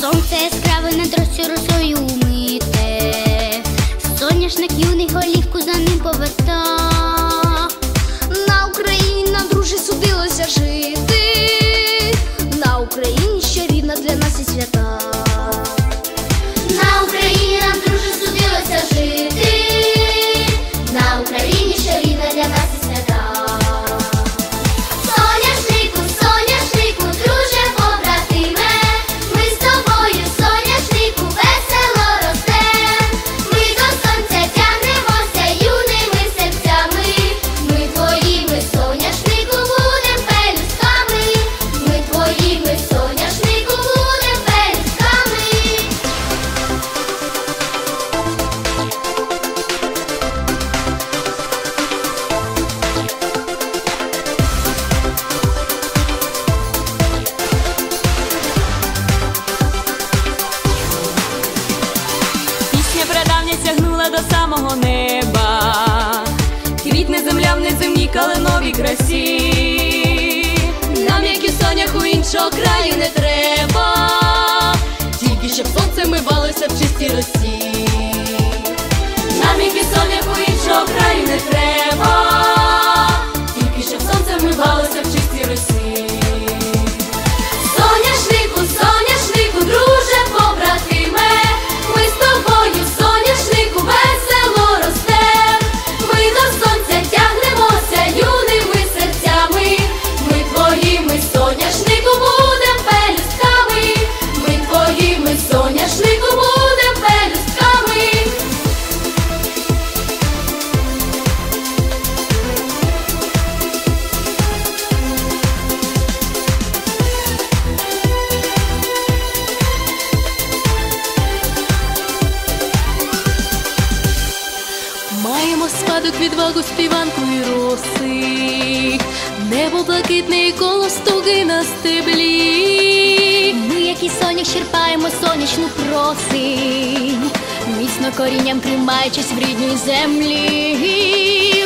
Сонце яскраве над росою росою мите, соняшник юний голівку за ясного неба, квітне земля в неземній каленовій красі, нам, як і сонях у іншого краю не треба. Маємо спадок відвагу співанку і роси, небо блакитний коло стуги на стеблі. Ми, як і соняк, черпаємо сонячну просинь, міцно корінням тримаючись в рідній землі.